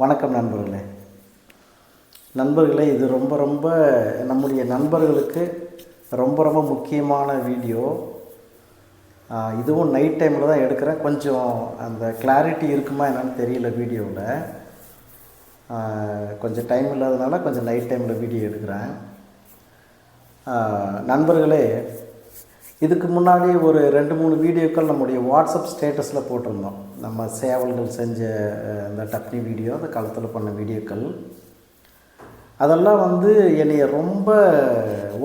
வணக்கம் நண்பர்களே. நண்பர்களே இது ரொம்ப ரொம்ப நம்முடைய நண்பர்களுக்கு ரொம்ப ரொம்ப முக்கியமான வீடியோ. இதுவும் நைட் டைமில் தான் எடுக்கிறேன். கொஞ்சம் அந்த கிளாரிட்டி இருக்குமா என்னன்னு தெரியல வீடியோவில். கொஞ்சம் டைம் இல்லாதனால கொஞ்சம் நைட் டைமில் வீடியோ எடுக்கிறேன். நண்பர்களே இதுக்கு முன்னாடி ஒரு ரெண்டு மூணு வீடியோக்கள் நம்முடைய வாட்ஸ்அப் ஸ்டேட்டஸில் போட்டிருந்தோம். நம்ம சேவல்கள் செஞ்ச அந்த டப்னி வீடியோ அந்த காலத்தில் பண்ண வீடியோக்கள். அதெல்லாம் வந்து என்னைய ரொம்ப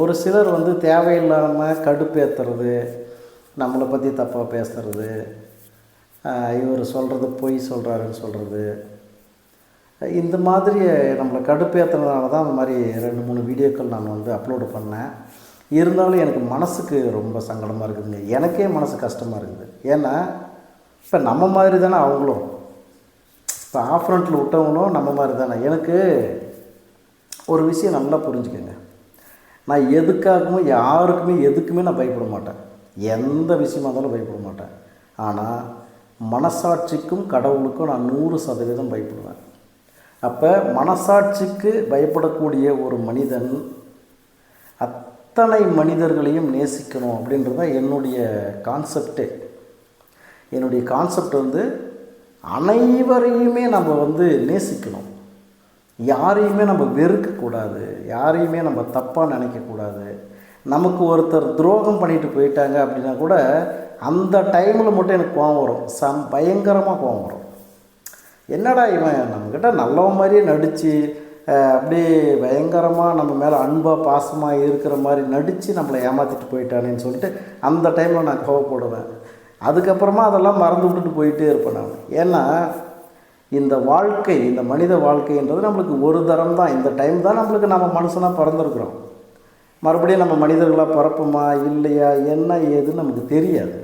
ஒரு சிலர் வந்து தேவையில்லாமல் கடுப்பேற்றுறது நம்மளை பற்றி தப்பாக பேசுறது இவர் சொல்கிறது பொய் சொல்கிறாருன்னு சொல்கிறது இந்த மாதிரி நம்மளை கடுப்பேற்றுனதுனால தான் அந்த மாதிரி ரெண்டு மூணு வீடியோக்கள் நான் வந்து அப்லோடு பண்ணேன். இருந்தாலும் எனக்கு மனசுக்கு ரொம்ப சங்கடமாக இருக்குதுங்க. எனக்கே மனசு கஷ்டமாக இருக்குது. ஏன்னா இப்போ நம்ம மாதிரி தானே அவங்களும். இப்போ ஆஃப் ஃப்ரண்ட்டில் விட்டவங்களும் நம்ம மாதிரி தானே. எனக்கு ஒரு விஷயம் நல்லா புரிஞ்சுக்கோங்க. நான் எதுக்காகவும் யாருக்குமே எதுக்குமே நான் பயப்பட மாட்டேன். எந்த விஷயமா இருந்தாலும் பயப்பட மாட்டேன். ஆனால் மனசாட்சிக்கும் கடவுளுக்கும் நான் நூறு சதவீதம் பயப்படுவேன். அப்போ மனசாட்சிக்கு பயப்படக்கூடிய ஒரு மனிதன் அத்தனை மனிதர்களையும் நேசிக்கணும் அப்படின்றது தான் என்னுடைய கான்செப்டே என்னுடைய கான்செப்ட் வந்து அனைவரையுமே நம்ம வந்து நேசிக்கணும். யாரையுமே நம்ம வெறுக்கக்கூடாது. யாரையுமே நம்ம தப்பாக நினைக்கக்கூடாது. நமக்கு ஒருத்தர் துரோகம் பண்ணிட்டு போயிட்டாங்க அப்படின்னா கூட அந்த டைமில் மட்டும் எனக்கு கோவம் வரும். சம் பயங்கரமாக கோவம் வரும். என்னடா இவன்? நம்மக்கிட்ட நல்லவன் மாதிரியே நடித்து அப்படியே பயங்கரமாக நம்ம மேலே அன்பாக பாசமாக இருக்கிற மாதிரி நடித்து நம்மளை ஏமாற்றிட்டு போயிட்டானேன்னு சொல்லிட்டு அந்த டைமில் நான் கோவப்படுவேன். அதுக்கப்புறமா அதெல்லாம் மறந்து விட்டுட்டு போயிட்டே இருப்பேன் நான். ஏன்னா இந்த வாழ்க்கை இந்த மனித வாழ்க்கைன்றது நம்மளுக்கு ஒரு தரம் தான். இந்த டைம் தான் நம்மளுக்கு நம்ம மனுஷனாக பிறந்திருக்கிறோம். மறுபடியும் நம்ம மனிதர்களாக பிறப்போமா இல்லையா என்ன ஏதுன்னு நமக்கு தெரியாது.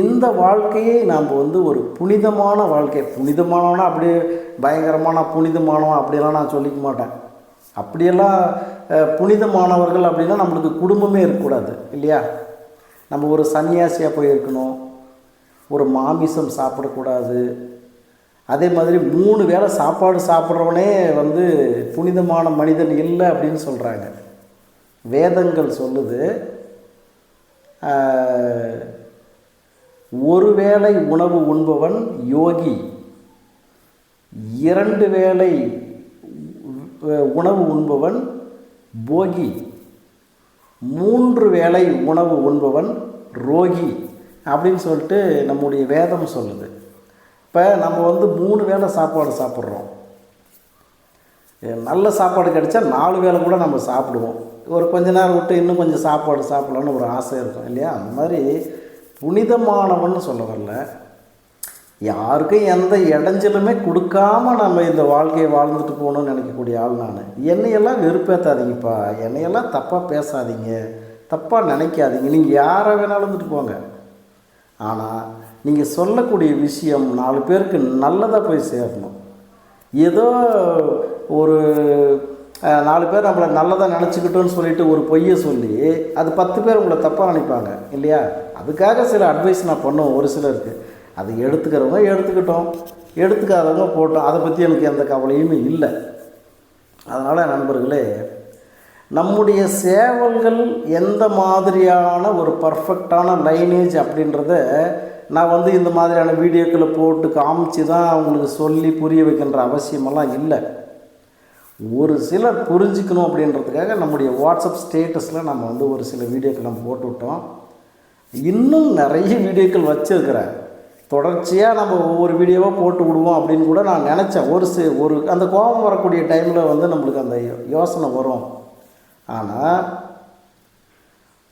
இந்த வாழ்க்கையை நாம் வந்து ஒரு புனிதமான வாழ்க்கை. புனிதமானவனா அப்படியே பயங்கரமான புனிதமானவன் அப்படியெல்லாம் நான் சொல்லிக்க மாட்டேன். அப்படியெல்லாம் புனிதமானவர்கள் அப்படின்னா நம்மளுக்கு குடும்பமே இருக்கக்கூடாது இல்லையா? நம்ம ஒரு சன்னியாசியாக போய் இருக்கணும் ஒரு மாமிசம் சாப்பிடக்கூடாது. அதே மாதிரி மூணு வேளை சாப்பாடு சாப்பிட்றவனே வந்து புனிதமான மனிதன் இல்லை அப்படின்னு சொல்கிறாங்க வேதங்கள் சொல்லுது. ஒருவேளை ஒரு வேளை உணவு உண்பவன் யோகி. இரண்டு வேளை உணவு உண்பவன் போகி. மூன்று வேளை உணவு உண்பவன் ரோகி அப்படின்னு சொல்லிட்டு நம்முடைய வேதம் சொல்லுது. இப்போ நம்ம வந்து மூணு வேளை சாப்பாடு சாப்பிட்றோம். நல்ல சாப்பாடு கிடைச்சா நாலு வேளை கூட நம்ம சாப்பிடுவோம். ஒரு கொஞ்ச நேரம் விட்டு இன்னும் கொஞ்சம் சாப்பாடு சாப்பிட்லான்னு ஒரு ஆசை இருக்கும் இல்லையா? அந்த மாதிரி புனிதமானவன் சொல்ல வரல. யாருக்கும் எந்த இடைஞ்சலுமே கொடுக்காம நம்ம இந்த வாழ்க்கையை வாழ்ந்துட்டு போகணும்னு நினைக்கக்கூடிய ஆள் நான். என்னையெல்லாம் வெறுப்பேற்றாதீங்கப்பா என்னையெல்லாம் தப்பாக பேசாதீங்க. தப்பாக நினைக்காதீங்க. நீங்கள் யாரை வேணாலும் இருந்துட்டு போங்க. ஆனால் நீங்கள் சொல்லக்கூடிய விஷயம் நாலு பேருக்கு நல்லதாக போய் சேரணும். ஏதோ ஒரு நாலு பேர் நம்மளை நல்லதாக நினச்சிக்கிட்டோன்னு சொல்லிட்டு ஒரு பொய்யை சொல்லி அது பத்து பேர் உங்களை தப்பாக நினைப்பாங்க இல்லையா? அதுக்காக சில அட்வைஸ் நான் பண்ணுவோம் ஒரு சிலருக்கு. அது எடுத்துக்கிறவங்க எடுத்துக்கிட்டோம். எடுத்துக்காதவங்க போட்டோம். அதை பற்றி எனக்கு எந்த கவலையுமே இல்லை. அதனால் நண்பர்களே நம்முடைய சேவல்கள் எந்த மாதிரியான ஒரு பர்ஃபெக்டான லைனேஜ் அப்படின்றத நான் வந்து இந்த மாதிரியான வீடியோக்களை போட்டு காமிச்சு தான் அவங்களுக்கு சொல்லி புரிய வைக்கின்ற அவசியமெல்லாம் இல்லை. ஒரு சிலர் புரிஞ்சுக்கணும் அப்படின்றதுக்காக நம்முடைய வாட்ஸ்அப் ஸ்டேட்டஸில் நம்ம வந்து ஒரு சில வீடியோக்கள் நம்ம போட்டு விட்டோம் இன்னும் நிறைய வீடியோக்கள் வச்சுருக்கிறேன். தொடர்ச்சியாக நம்ம ஒவ்வொரு வீடியோவாக போட்டு விடுவோம் அப்படின்னு கூட நான் நினச்சேன். ஒரு சி ஒரு அந்த கோபம் வரக்கூடிய டைமில் வந்து நம்மளுக்கு அந்த யோசனை வரும். ஆனால்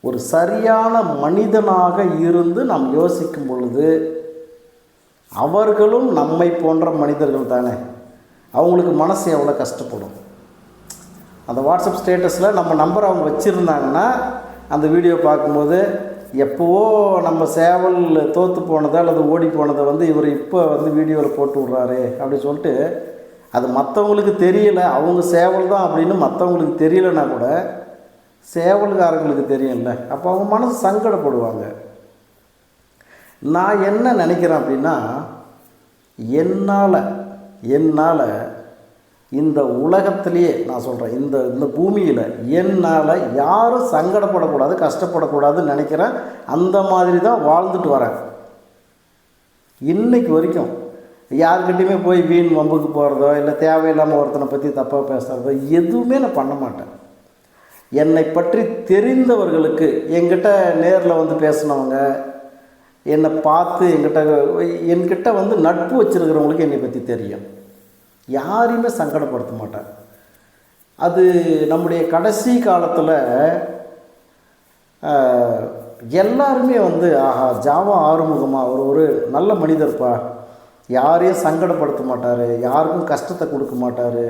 ஒரு சரியான மனிதனாக இருந்து நாம் யோசிக்கும் பொழுது அவர்களும் நம்மை போன்ற மனிதர்கள் தானே? அவங்களுக்கு மனசு எவ்வளோ கஷ்டப்படும். அந்த வாட்ஸ்அப் ஸ்டேட்டஸில் நம்ம நம்பர் அவங்க வச்சுருந்தாங்கன்னா அந்த வீடியோ பார்க்கும்போது எப்போவோ நம்ம சேவல் தோற்று போனதை அல்லது ஓடி போனதை வந்து இவர் இப்போ வந்து வீடியோவில் போட்டு விட்றாரு அப்படின்னு சொல்லிட்டு அது மற்றவங்களுக்கு தெரியலை. அவங்க சேவல் தான் அப்படின்னு மற்றவங்களுக்கு தெரியலைன்னா கூட சேவல்காரங்களுக்கு தெரியும்ல. அப்போ அவங்க மனசு சங்கடப்படுவாங்க. நான் என்ன நினைக்கிறேன் அப்படின்னா என்னால் என்னால் இந்த உலகத்திலேயே நான் சொல்கிறேன் இந்த இந்த பூமியில் என்னால் யாரும் சங்கடப்படக்கூடாது கஷ்டப்படக்கூடாதுன்னு நினைக்கிறேன் அந்த மாதிரி தான் வாழ்ந்துட்டு வரேன். இன்றைக்கு வரைக்கும் யாருக்கிட்டையுமே போய் வீண் வம்புக்கு போகிறதோ இல்லை தேவையில்லாமல் ஒருத்தனை பற்றி தப்பாக பேசுகிறதோ எதுவுமே நான் பண்ண மாட்டேன். என்னை பற்றி தெரிந்தவர்களுக்கு எங்கிட்ட நேரில் வந்து பேசினவங்க என்னை பார்த்து என்கிட்ட என்கிட்ட வந்து நட்பு வச்சுருக்கிறவங்களுக்கு என்னை பற்றி தெரியும். யாரையுமே சங்கடப்படுத்த மாட்டேன். அது நம்முடைய கடைசி காலத்தில் எல்லாருமே வந்து ஆஹா ஜாவா ஆறுமுகமாக அவர் ஒரு நல்ல மனிதர்ப்பா. யாரையும் சங்கடப்படுத்த மாட்டார். யாருக்கும் கஷ்டத்தை கொடுக்க மாட்டார்.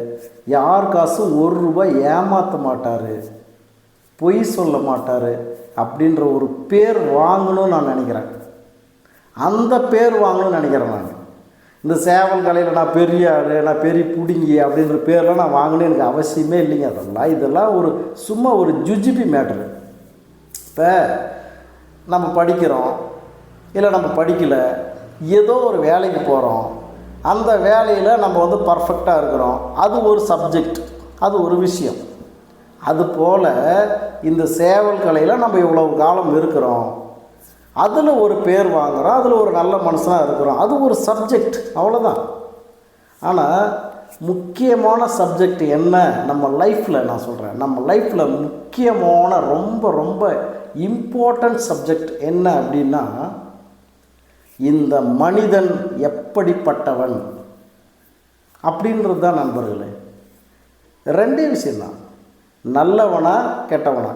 யார் காசும் ஒரு ரூபாய் ஏமாற்ற மாட்டார். பொய் சொல்ல மாட்டார். அப்படின்ற ஒரு பேர் வாங்கணும்னு நான் நினைக்கிறேன். அந்த பேர் வாங்கணும்னு நினைக்கிறேன் நான். இந்த சேவல் கலையில் நான் பெரிய ஆள் நான் பெரிய புடுங்கி அப்படின்ற பேர்லாம் நான் வாங்கணும்னு எனக்கு அவசியமே இல்லைங்க. அதெல்லாம் இதெல்லாம் ஒரு சும்மா ஒரு ஜுஜிபி மேட்ரு இப்போ நம்ம படிக்கிறோம் இல்லை நம்ம படிக்கலை ஏதோ ஒரு வேலைக்கு போகிறோம் அந்த வேலையில் நம்ம வந்து பர்ஃபெக்டாக இருக்கிறோம். அது ஒரு சப்ஜெக்ட் அது ஒரு விஷயம். அதுபோல் இந்த சேவல் கலையில் நம்ம இவ்வளவு காலம் இருக்கிறோம். அதில் ஒரு பேர் வாங்குகிறோம் அதில் ஒரு நல்ல மனுஷனாக இருக்கிறோம் அது ஒரு சப்ஜெக்ட் அவ்வளோதான் ஆனால் முக்கியமான சப்ஜெக்ட் என்ன? நம்ம லைஃப்பில் நான் சொல்கிறேன் நம்ம லைஃப்பில் முக்கியமான ரொம்ப ரொம்ப இம்பார்ட்டன்ட் சப்ஜெக்ட் என்ன அப்படின்னா இந்த மனிதன் எப்படிப்பட்டவன் அப்படின்றது தான் நண்பர்களே. ரெண்டே விஷயம்தான். நல்லவனா கெட்டவனா.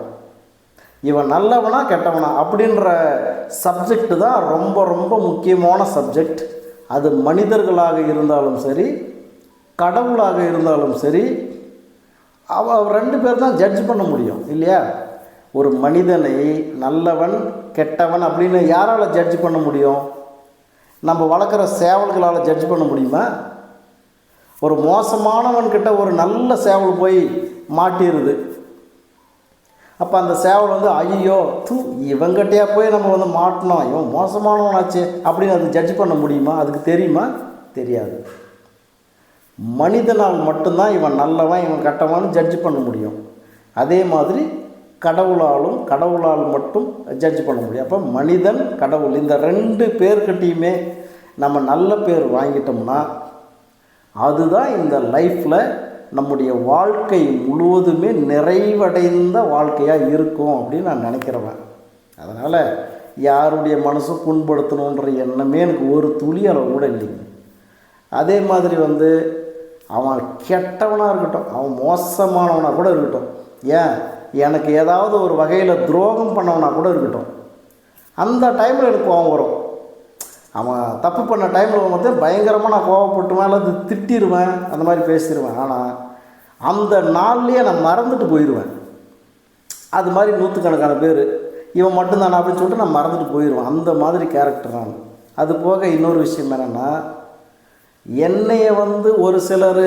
இவன் நல்லவனா கெட்டவனா அப்படின்ற சப்ஜெக்ட் தான் ரொம்ப ரொம்ப முக்கியமான சப்ஜெக்ட் அது மனிதர்களாக இருந்தாலும் சரி கடவுளாக இருந்தாலும் சரி அவ அவ ரெண்டு பேர் தான் ஜட்ஜ் பண்ண முடியும் இல்லையா? ஒரு மனிதனை நல்லவன் கெட்டவன் அப்படின்னு யாரால் ஜட்ஜ் பண்ண முடியும்? நம்ம வளர்க்குற சேவல்களால் ஜட்ஜ் பண்ண முடியுமா? ஒரு மோசமானவன்கிட்ட ஒரு நல்ல சேவல் போய் மாட்டிடுது அப்போ அந்த சேவல் வந்து ஐயோ தூ இவங்கிட்டயா போய் நம்ம வந்து மாட்டினோம் இவன் மோசமானவனாச்சே அப்படின்னு அது ஜட்ஜ் பண்ண முடியுமா? அதுக்கு தெரியுமா? தெரியாது. மனிதனால் மட்டும்தான் இவன் நல்லவன் இவன் கட்டவான்னு ஜட்ஜ் பண்ண முடியும். அதே மாதிரி கடவுளாலும் கடவுளால் மட்டும் ஜட்ஜ் பண்ண முடியும். அப்போ மனிதன் கடவுள் இந்த ரெண்டு பேர்கிட்டையுமே நம்ம நல்ல பேர் வாங்கிட்டோம்னா அதுதான் இந்த லைஃப்பில் நம்முடைய வாழ்க்கை முழுவதுமே நிறைவடைந்த வாழ்க்கையாக இருக்கும் அப்படின்னு நான் நினைக்கிறவன். அதனால் யாருடைய மனசும் புண்படுத்தணுன்ற எண்ணமே எனக்கு ஒரு துளி அளவு கூட இல்லைங்க அதே மாதிரி வந்து அவன் கெட்டவனாக இருக்கட்டும் அவன் மோசமானவனாக கூட இருக்கட்டும் ஏன்? எனக்கு ஏதாவது ஒரு வகையில் துரோகம் பண்ணவனா கூட இருக்கட்டும். அந்த டைமில் எனக்கு கோவம் வரும். அவன் தப்பு பண்ண டைமில் வந்து பயங்கரமாக நான் கோவப்பட்டுவேன் அல்லது திட்டிடுவேன் அந்த மாதிரி பேசிடுவேன் ஆனால் அந்த நாள்லேயே நான் மறந்துட்டு போயிடுவேன் அது மாதிரி நூற்றுக்கணக்கான பேர். இவன் மட்டும்தானா அப்படின்னு சொல்லிட்டு நான் மறந்துட்டு போயிடுவேன் அந்த மாதிரி கேரக்டர் நான். அது போக இன்னொரு விஷயம் என்னென்னா என்னைய வந்து ஒரு சிலர்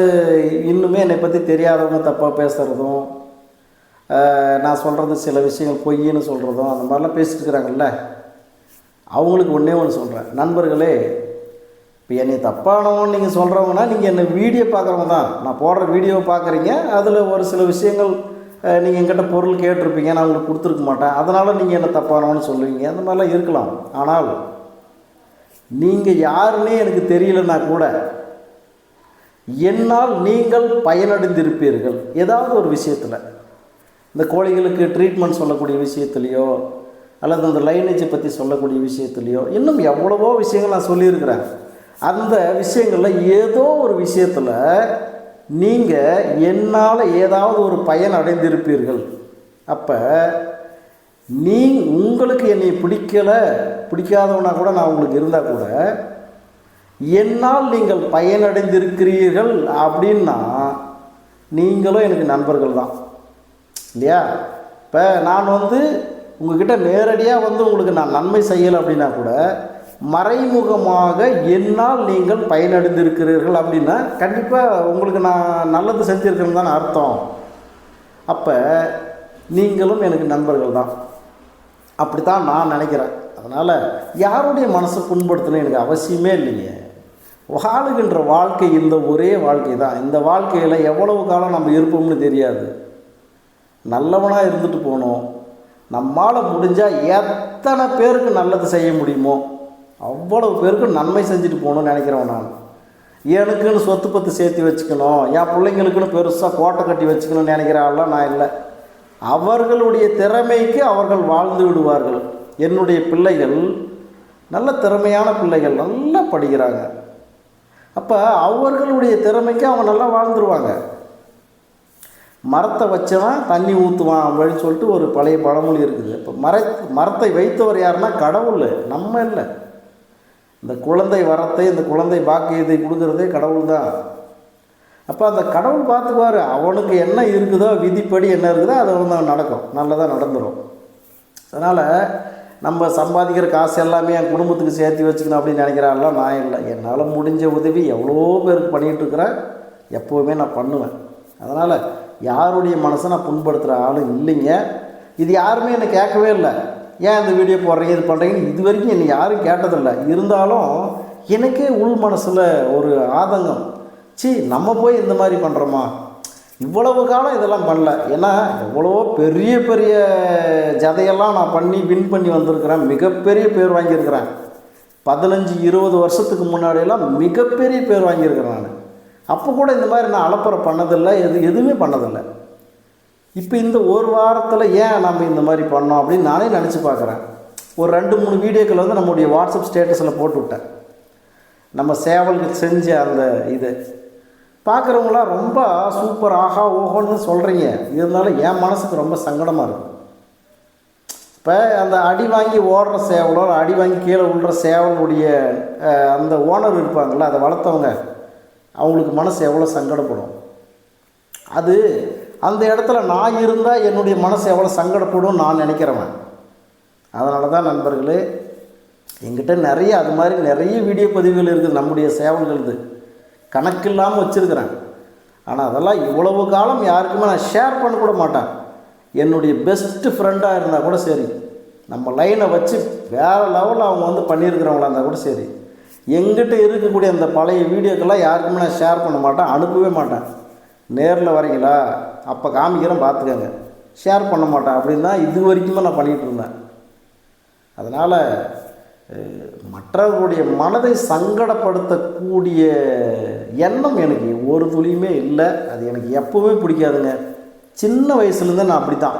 இன்னுமே என்னை பற்றி தெரியாதவங்க தப்பாக பேசுகிறதும் நான் சொல்கிறது சில விஷயங்கள் பொய்ன்னு சொல்கிறதும் அந்த மாதிரிலாம் பேசிட்டு இருக்கிறாங்கல்ல. அவங்களுக்கு ஒன்றே ஒன்று சொல்கிறேன் நண்பர்களே இப்போ என்னை தப்பானவன் நீங்கள் சொல்கிறவங்கன்னா நீங்கள் என்னை வீடியோ பார்க்குறவங்க தான். நான் போடுற வீடியோ பார்க்குறீங்க அதில் ஒரு சில விஷயங்கள் நீங்கள் என்கிட்ட பொருள் கேட்டிருப்பீங்க நான் உங்களுக்கு கொடுத்துருக்க மாட்டேன். அதனால் நீங்கள் என்ன தப்பானவன்னு சொல்லுவீங்க. அந்த மாதிரிலாம் இருக்கலாம். ஆனால் நீங்கள் யாருன்னே எனக்கு தெரியலன்னா கூட என்னால் நீங்கள் பயனடைந்திருப்பீர்கள். ஏதாவது ஒரு விஷயத்தில். இந்த கோழிகளுக்கு ட்ரீட்மெண்ட் சொல்லக்கூடிய விஷயத்துலையோ அல்லது அந்த லைனேஜை பற்றி சொல்லக்கூடிய விஷயத்துலையோ இன்னும் எவ்வளவோ விஷயங்கள் நான் சொல்லியிருக்கிறேன். அந்த விஷயங்களில் ஏதோ ஒரு விஷயத்தில் நீங்கள் என்னால் ஏதாவது ஒரு பயன் அடைந்திருப்பீர்கள். அப்போ நீ உங்களுக்கு என்னை பிடிக்கலை பிடிக்காதவனா கூட நான் உங்களுக்கு இருந்தால் கூட என்னால் நீங்கள் பயனடைந்திருக்கிறீர்கள் அப்படின்னா நீங்களும் எனக்கு நண்பர்கள் தான். இல்லையா? இப்போ நான் வந்து உங்ககிட்ட நேரடியாக வந்து உங்களுக்கு நான் நன்மை செய்யலை அப்படின்னா கூட மறைமுகமாக என்னால் நீங்கள் பயனடைந்திருக்கிறீர்கள் அப்படின்னா கண்டிப்பாக உங்களுக்கு நான் நல்லது செஞ்சுருக்கேன்னு தான் அர்த்தம். அப்போ நீங்களும் எனக்கு நண்பர்கள் தான். அப்படி தான் நான் நினைக்கிறேன். அதனால் யாருடைய மனசை புண்படுத்தணும் எனக்கு அவசியமே இல்லைங்க. வாழுகின்ற வாழ்க்கை இந்த ஒரே வாழ்க்கை தான். இந்த வாழ்க்கையில் எவ்வளவு காலம் நம்ம இருப்போம்னு தெரியாது. நல்லவனாக இருந்துட்டு போகணும் நம்மால் முடிஞ்சால் எத்தனை பேருக்கு நல்லது செய்ய முடியுமோ அவ்வளவு பேருக்கு நன்மை செஞ்சுட்டு போகணும்னு நினைக்கிறேன் நான். எனக்குன்னு சொத்து பத்து சேர்த்து வச்சுக்கணும் என் பிள்ளைங்களுக்குன்னு பெருசாக கோட்டை கட்டி வச்சுக்கணும்னு நினைக்கிறாள்லாம் நான் இல்லை. அவர்களுடைய திறமைக்கு அவர்கள் வாழ்ந்து விடுவார்கள். என்னுடைய பிள்ளைகள் நல்ல திறமையான பிள்ளைகள் நல்லா படிக்கிறாங்க. அப்போ அவர்களுடைய திறமைக்கு அவங்க நல்லா வாழ்ந்துருவாங்க. மரத்தை வச்சவன் தண்ணி ஊற்றுவான் அப்படின்னு சொல்லிட்டு ஒரு பழைய பழமொழி இருக்குது. இப்போ மர மரத்தை வைத்தவர் யாருன்னா கடவுள். நம்ம இல்லை. இந்த குழந்தை வரத்தை இந்த குழந்தை பாக்கியத்தை கொடுக்குறதே கடவுள் தான் அப்போ அந்த கடவுள் பார்த்துக்குவார் அவனுக்கு என்ன இருக்குதோ விதிப்படி என்ன இருக்குதோ அது வந்து நடக்கும். நல்லதாக நடந்துடும் அதனால் நம்ம சம்பாதிக்கிற காசு எல்லாமே என் குடும்பத்துக்கு சேர்த்து வச்சுக்கணும் அப்படின்னு நினைக்கிறாள்லாம் நான் இல்லை. என்னால் முடிஞ்ச உதவி எவ்வளோ பேருக்கு பண்ணிகிட்டு இருக்கிறேன். எப்போவுமே நான் பண்ணுவேன். அதனால் யாருடைய மனசை நான் புண்படுத்துகிற ஆளும் இல்லைங்க. இது யாருமே என்னை கேட்கவே இல்லை. ஏன் இந்த வீடியோ போடுறீங்க இது பண்ணுறீங்கன்னு இது வரைக்கும் என்னை யாரும் கேட்டதில்லை. இருந்தாலும் எனக்கே உள் மனசில் ஒரு ஆதங்கம். சி நம்ம போய் இந்த மாதிரி பண்ணுறோமா இவ்வளவு காலம் இதெல்லாம் பண்ணல. ஏன்னா எவ்வளவோ பெரிய பெரிய ஜதையெல்லாம் நான் பண்ணி வின் பண்ணி வந்திருக்கிறேன். மிகப்பெரிய பேர் வாங்கியிருக்கிறேன். பதினஞ்சு இருபது வருஷத்துக்கு முன்னாடியெல்லாம் மிகப்பெரிய பேர் வாங்கியிருக்கிறேன் நான். அப்போ கூட இந்த மாதிரி நான் அலப்பறை பண்ணதில்லை எது எதுவுமே பண்ணதில்லை. இப்போ இந்த ஒரு வாரத்தில் ஏன் நம்ம இந்த மாதிரி பண்ணோம் அப்படின்னு நானே நினச்சி பார்க்குறேன். ஒரு ரெண்டு மூணு வீடியோக்கள் வந்து நம்முடைய வாட்ஸ்அப் ஸ்டேட்டஸில் போட்டு விட்டேன். நம்ம சேவலுக்கு செஞ்ச அந்த இது. பார்க்குறவங்களாம் ரொம்ப சூப்பர் ஆஹா ஓஹோன்னு சொல்கிறீங்க இருந்தாலும் என் மனசுக்கு ரொம்ப சங்கடமாக இருக்கும் இப்போ அந்த அடி வாங்கி ஓடுற சேவலோ அடி வாங்கி கீழே விழுற சேவலுடைய அந்த ஓனர் இருப்பாங்கள்ல அதை வளர்த்தவங்க அவங்களுக்கு மனசு எவ்வளோ சங்கடப்படும். அது அந்த இடத்துல நான் இருந்தால் என்னுடைய மனசு எவ்வளோ சங்கடப்படும் நான் நினைக்கிறவன். அதனால தான் நண்பர்களே எங்கிட்ட நிறைய அது மாதிரி நிறைய வீடியோ பதிவுகள் இருக்குது நம்முடைய சேவல்கள் சேவல்களுது கணக்கில்லாமல் வச்சுருக்கிறேன். ஆனால் அதெல்லாம் இவ்வளவு காலம் யாருக்குமே நான் ஷேர் பண்ண கூட மாட்டேன். என்னுடைய பெஸ்ட்டு ஃப்ரெண்டாக இருந்தால் கூட சரி. நம்ம லைனை வச்சு வேறு லெவலில் அவங்க வந்து பண்ணியிருக்கிறவங்களா இருந்தால் கூட சரி. எங்கிட்ட இருக்கக்கூடிய அந்த பழைய வீடியோக்கெல்லாம் யாருக்குமே நான் ஷேர் பண்ண மாட்டேன் அனுப்பவே மாட்டேன். நேரில் வரீங்களா? அப்போ காமிக்கிறேன் பார்த்துக்கங்க ஷேர் பண்ண மாட்டேன் அப்படின்னு தான் இது வரைக்குமே நான் பண்ணிகிட்டு இருந்தேன். அதனால் மற்றவர்களுடைய மனதை சங்கடப்படுத்தக்கூடிய எண்ணம் எனக்கு ஒரு துளியுமே இல்லை. அது எனக்கு எப்போவுமே பிடிக்காதுங்க. சின்ன வயசுலேருந்து நான் அப்படி தான்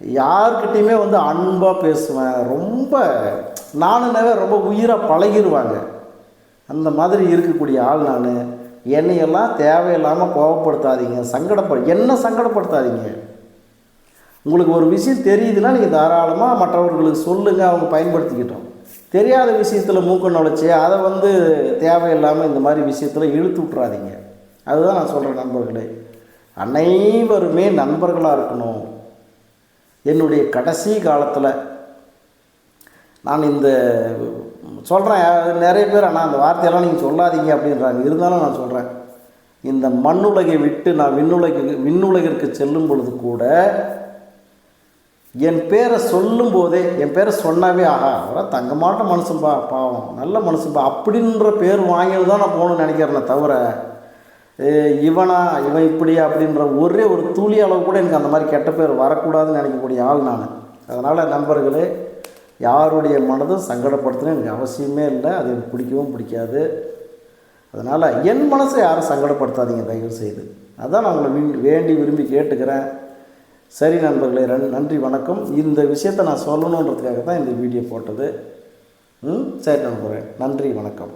யார்கிட்டையுமே வந்து அன்பாக பேசுவேன். ரொம்ப நானுனாவே ரொம்ப உயிராக பழகிடுவாங்க அந்த மாதிரி இருக்கக்கூடிய ஆள் நான். என்னையெல்லாம் தேவையில்லாமல் கோவப்படுத்தாதீங்க. சங்கடப்படு என்ன சங்கடப்படுத்தாதீங்க? உங்களுக்கு ஒரு விஷயம் தெரியுதுன்னா நீங்கள் தாராளமாக மற்றவர்களுக்கு சொல்லுங்கள் அவங்க பயன்படுத்திக்கிட்டோம். தெரியாத விஷயத்தில் மூக்க நுழைச்சி அதை வந்து தேவையில்லாமல் இந்த மாதிரி விஷயத்தில் இழுத்து விட்றாதீங்க அதுதான் நான் சொல்கிறேன் நண்பர்களே. அனைவருமே நண்பர்களாக இருக்கணும். என்னுடைய கடைசி காலத்தில் நான் இந்த சொல்கிறேன் நிறைய பேர் ஆனால் அந்த வார்த்தையெல்லாம் நீங்கள் சொல்லாதீங்க அப்படின்றாங்க. இருந்தாலும் நான் சொல்கிறேன் இந்த மண்ணுலகை விட்டு நான் விண்ணுலகு விண்ணுலகிற்கு செல்லும் பொழுது கூட என் பேரை சொல்லும் போதே என் பேரை சொன்னாவே ஆகா அவரை தங்கமாட்ட மனுஷன்பா பாவம். நல்ல மனுஷன்பா அப்படின்ற பேர் வாங்கிட்டு தான் நான் போகணும்னு நினைக்கிறேனே தவிர ஏ, இவனா இவன் இப்படி அப்படின்ற ஒரே ஒரு துளி அளவு கூட எனக்கு அந்த மாதிரி கெட்ட பேர் வரக்கூடாதுன்னு நினைக்கக்கூடிய ஆள் நான். அதனால் நண்பர்களே யாருடைய மனதும் சங்கடப்படுத்தணும் எனக்கு அவசியமே இல்லை அது எனக்கு பிடிக்கவும் பிடிக்காது. அதனால் என் மனசை யாரும் சங்கடப்படுத்தாதீங்க தயவு செய்து அதான் நான் உங்களை வேண்டி விரும்பி கேட்டுக்கிறேன். சரி நண்பர்களே ரன் நன்றி வணக்கம். இந்த விஷயத்தை நான் சொல்லணுன்றதுக்காக தான் இந்த வீடியோ போட்டது. ம் சரி நண்பர்களே நன்றி வணக்கம்.